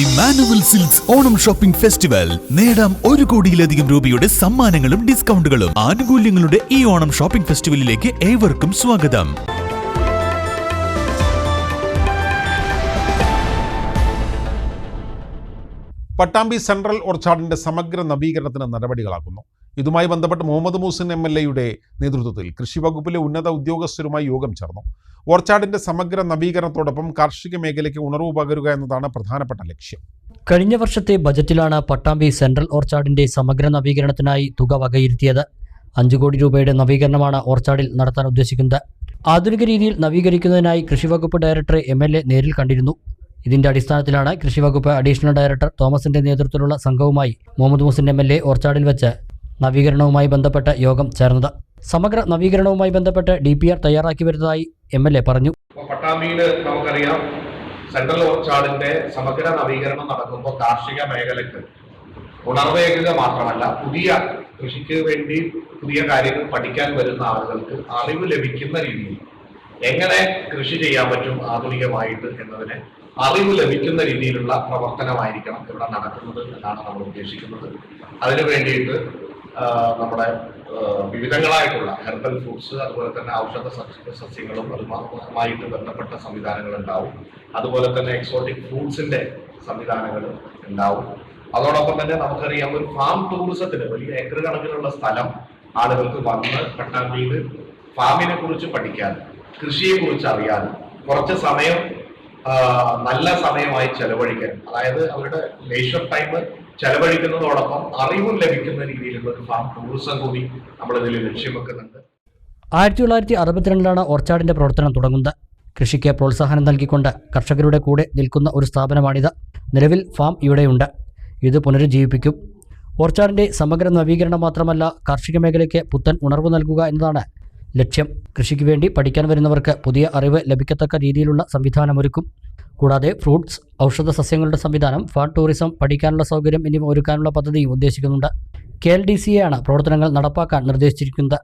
Emmanuel silks Onam shopping festival നേടാം ഒരു കോടിയിലധികം രൂപയുടെ സമ്മാനങ്ങളും ഡിസ്കൗണ്ടുകളും. ആനുകൂല്യങ്ങളുടെ ഈ ഓണം ഷോപ്പിംഗ് ഫെസ്റ്റിവലിലേക്ക് ഏവർക്കും സ്വാഗതം. പട്ടാമ്പി സെൻട്രൽ ഓർച്ചാർഡിന്റെ സമഗ്ര നവീകരണത്തിന് നടപടികളാക്കുന്നു ഇതുമായി ബന്ധപ്പെട്ട് മുഹമ്മദ് മൂസിൻ എം എൽ എയുടെ നേതൃത്വത്തിൽ കൃഷി വകുപ്പിലെ ഉന്നത ഉദ്യോഗസ്ഥരുമായി യോഗം ചേർന്നു. ഓർച്ചാർഡിന്റെ സമഗ്ര നവീകരണത്തോടൊപ്പം കാർഷിക മേഖലയ്ക്ക് ഉണർവ് പകരുക എന്നതാണ് പ്രധാനപ്പെട്ട ലക്ഷ്യം. കഴിഞ്ഞ വർഷത്തെ ബജറ്റിലാണ് പട്ടാമ്പി സെൻട്രൽ ഓർച്ചാർഡിന്റെ സമഗ്ര നവീകരണത്തിനായി തുക വകയിരുത്തിയത്. അഞ്ചു കോടി രൂപയുടെ നവീകരണമാണ് ഓർച്ചാർഡിൽ നടത്താൻ ഉദ്ദേശിക്കുന്നത്. ആധുനിക രീതിയിൽ നവീകരിക്കുന്നതിനായി കൃഷിവകുപ്പ് ഡയറക്ടറെ എം എൽ എ നേരിൽ കണ്ടിരുന്നു. ഇതിന്റെ അടിസ്ഥാനത്തിലാണ് കൃഷിവകുപ്പ് അഡീഷണൽ ഡയറക്ടർ തോമസിന്റെ നേതൃത്വത്തിലുള്ള സംഘവുമായി Muhammad Muhsin M L A ഓർച്ചാർഡിൽ വെച്ച് നവീകരണവുമായി ബന്ധപ്പെട്ട യോഗം ചേർന്നത്. സമഗ്ര നവീകരണവുമായി ബന്ധപ്പെട്ട് ഡി പി ആർ തയ്യാറാക്കി വരുന്നതായി എം എൽ എ പറഞ്ഞു. പട്ടാമ്പിയിൽ നമുക്കറിയാം സെൻട്രൽ ഓർച്ചാർഡിന്റെ സമഗ്ര നവീകരണം നടക്കുമ്പോൾ കാർഷിക മേഖലയ്ക്ക് ഉണർവേകുക മാത്രമല്ല പുതിയ കൃഷിക്ക് വേണ്ടി പുതിയ കാര്യങ്ങൾ പഠിക്കാൻ വരുന്ന ആളുകൾക്ക് അറിവ് ലഭിക്കുന്ന രീതിയിൽ എങ്ങനെ കൃഷി ചെയ്യാൻ പറ്റും ആധുനികമായിട്ട് എന്നതിന് അറിവ് ലഭിക്കുന്ന രീതിയിലുള്ള പ്രവർത്തനമായിരിക്കണം ഇവിടെ നടക്കുന്നത് എന്നാണ് നമ്മൾ ഉദ്ദേശിക്കുന്നത്. അതിനു വേണ്ടിയിട്ട് നമ്മുടെ വിവിധങ്ങളായിട്ടുള്ള ഹെർബൽ ഫ്രൂട്ട്സ് അതുപോലെ തന്നെ ഔഷധ സസ്യ- സസ്യങ്ങളും അതുമായിട്ട് ബന്ധപ്പെട്ട സംവിധാനങ്ങൾ ഉണ്ടാവും. അതുപോലെ തന്നെ എക്സോട്ടിക് ഫ്രൂട്ട്സിന്റെ സംവിധാനങ്ങൾ ഉണ്ടാവും. അതോടൊപ്പം തന്നെ നമുക്കറിയാം ഒരു ഫാം ടൂറിസത്തിന് വലിയ ഏക്കർ കണക്കിലുള്ള സ്ഥലം ആളുകൾക്ക് വന്ന് പട്ടാമ്പിയിൽ ഫാമിനെ കുറിച്ച് പഠിക്കാൻ കൃഷിയെ കുറിച്ച് അറിയാൻ കുറച്ച് സമയം നല്ല സമയമായി ചെലവഴിക്കാൻ അതായത് അവരുടെ ലേഷർ ടൈം ചെലവഴിക്കുന്നതോടൊപ്പം അറിവും ലഭിക്കുന്ന രീതിയിലുള്ള ഫാം ടൂറിസം കൂടി നമ്മൾ ഇതിൽ ലക്ഷ്യം വെക്കുന്നുണ്ട് ആയിരത്തി തൊള്ളായിരത്തി അറുപത്തിരണ്ടിലാണ് ഓർച്ചാർഡിന്റെ പ്രവർത്തനം തുടങ്ങുന്നത്. കൃഷിക്ക് പ്രോത്സാഹനം നൽകിക്കൊണ്ട് കർഷകരുടെ കൂടെ നിൽക്കുന്ന ഒരു സ്ഥാപനമാണിത്. നിലവിൽ ഫാം ഇവിടെയുണ്ട്. ഇത് പുനരുജ്ജീവിപ്പിക്കും. ഓർച്ചാർഡിന്റെ സമഗ്ര നവീകരണം മാത്രമല്ല കാർഷിക മേഖലയ്ക്ക് പുത്തൻ ഉണർവ് നൽകുക എന്നതാണ് ലക്ഷ്യം. കൃഷിക്ക് വേണ്ടി പഠിക്കാൻ വരുന്നവർക്ക് പുതിയ അറിവ് ലഭിക്കത്തക്ക രീതിയിലുള്ള സംവിധാനമൊരുക്കും കൂടാതെ ഫ്രൂട്ട്സ് ഔഷധ സസ്യങ്ങളുടെ സംവിധാനം ഫാം ടൂറിസം പഠിക്കാനുള്ള സൗകര്യം എന്നിവ ഒരുക്കാനുള്ള പദ്ധതിയും ഉദ്ദേശിക്കുന്നുണ്ട്. കെ എൽ ഡി സിയെയാണ് പ്രവർത്തനങ്ങൾ നടപ്പാക്കാൻ നിർദ്ദേശിച്ചിരിക്കുന്നത്.